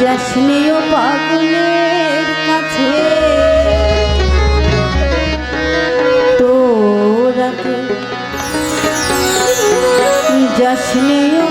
যাসনিও পাগলের কাছে। তোরা যাসনিও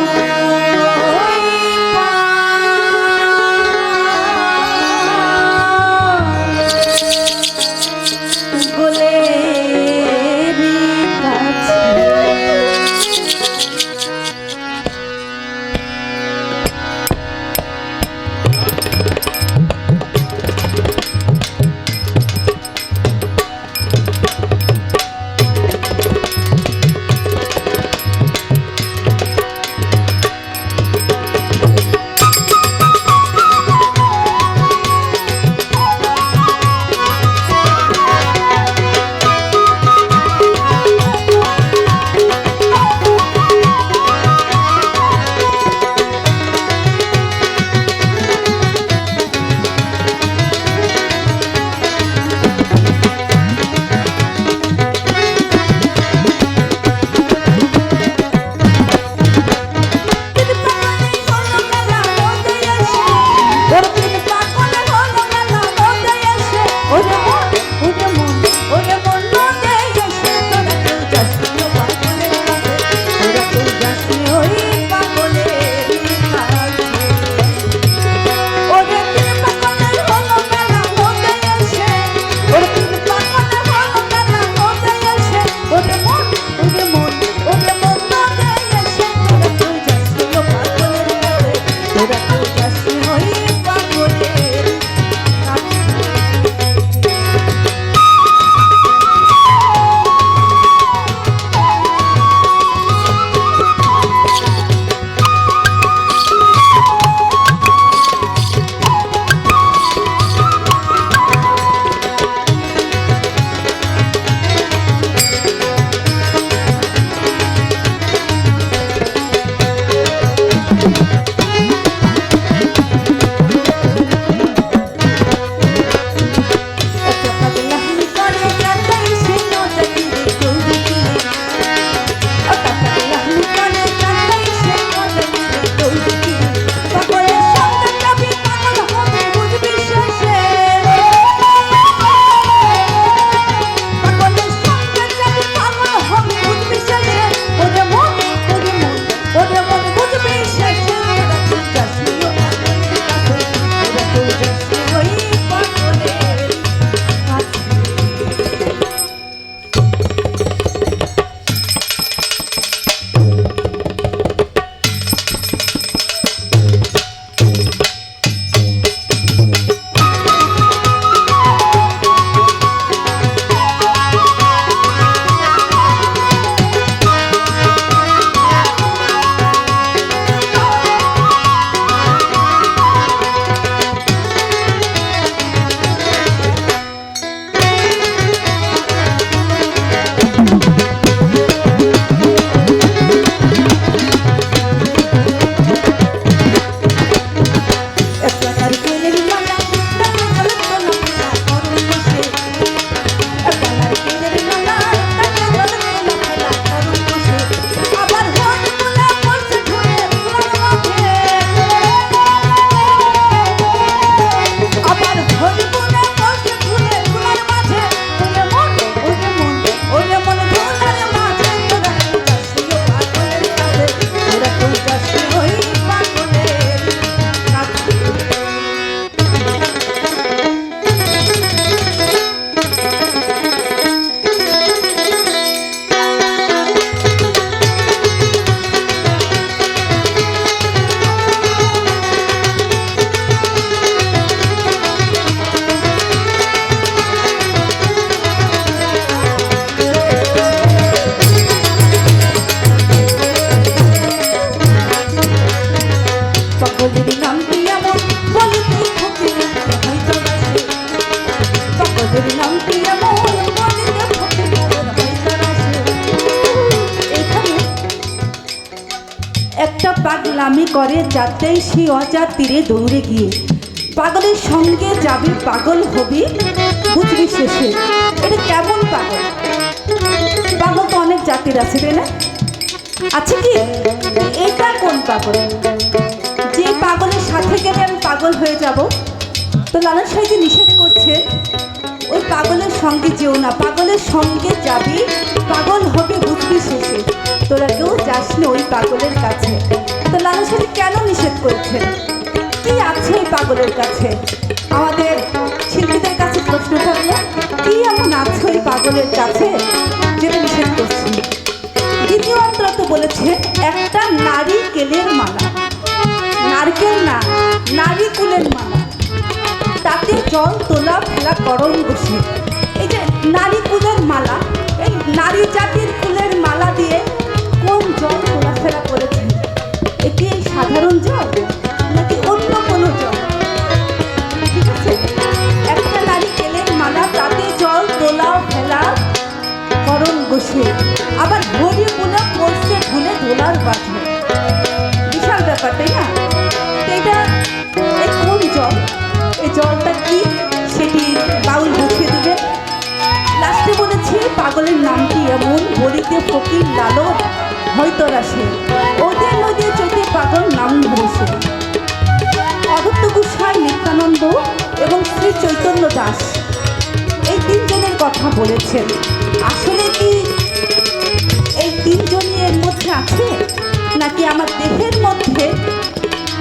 পাগলামি করে যাতেই সে অজার তীরে দৌড়ে গিয়ে। পাগলের সঙ্গে যাবি পাগল হবি, বুঝবি শেষে। এটা কেমন পাগল? পাগল তো অনেক জাতির আছে, তাই না? আছে কি? এটা কোন পাগল? যে পাগলের সাথে গেলে আমি পাগল পাগল হয়ে যাব? তো লালন সাহেব নিষেধ করছে, ওই পাগলের সঙ্গে যেও না, পাগলের সঙ্গে যাবি, পাগল হবে বুঝবি শেষে। তোরা কেউ যাস না ওই পাগলের কাছে। তো সাহেব কেন নিষেধ করছেন কি আছে ওই পাগলের কাছে? আমাদের শিল্পীদের কাছে প্রশ্ন থাকল, কি এমন আছে ওই পাগলের কাছে যেটা নিষেধ করছি? দ্বিতীয় বলেছে, একটা নারী কেলের মালা। নারকেল না, নারী কুলের মালা। তাতে জল, তোলা, ফেলা, করণ বসে। এই যে নারী কুলের মালা, এই নারী জাতির কুলের মালা দিয়ে কোন জল তোলা ফেলা করেছে এটি এই সাধারণ জল নাকি অন্য কোনো জল? ঠিক আছে? একটা নারী কেলের মালা, তাতে জল তোলা ফেলা করণ বসে আবার ভরি গুলো পড়ছে ভুলে দোলার বাঁধে। পাগলের নামটি এমন, বলিতে ফকির লালন হয়তো রাসে ওদের নদী চোখে পাগল নাম ধরেছে। অদত্ত গোস্বাই নিত্যানন্দ এবং শ্রী চৈতন্য দাস এই তিনজনের কথা বলেছেন। আসলে কি এই তিনজনই এর মধ্যে আছে? নাকি আমার দেহের মধ্যে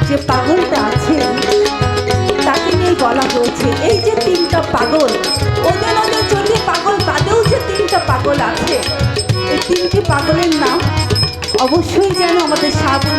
যে পাগলটা আছে, তাকে নিয়ে বলা হয়েছে? এই যে তিনটা পাগল ওদের পাগলের নাম অবশ্যই যেন আমাদের সাবুল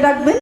রাখবেন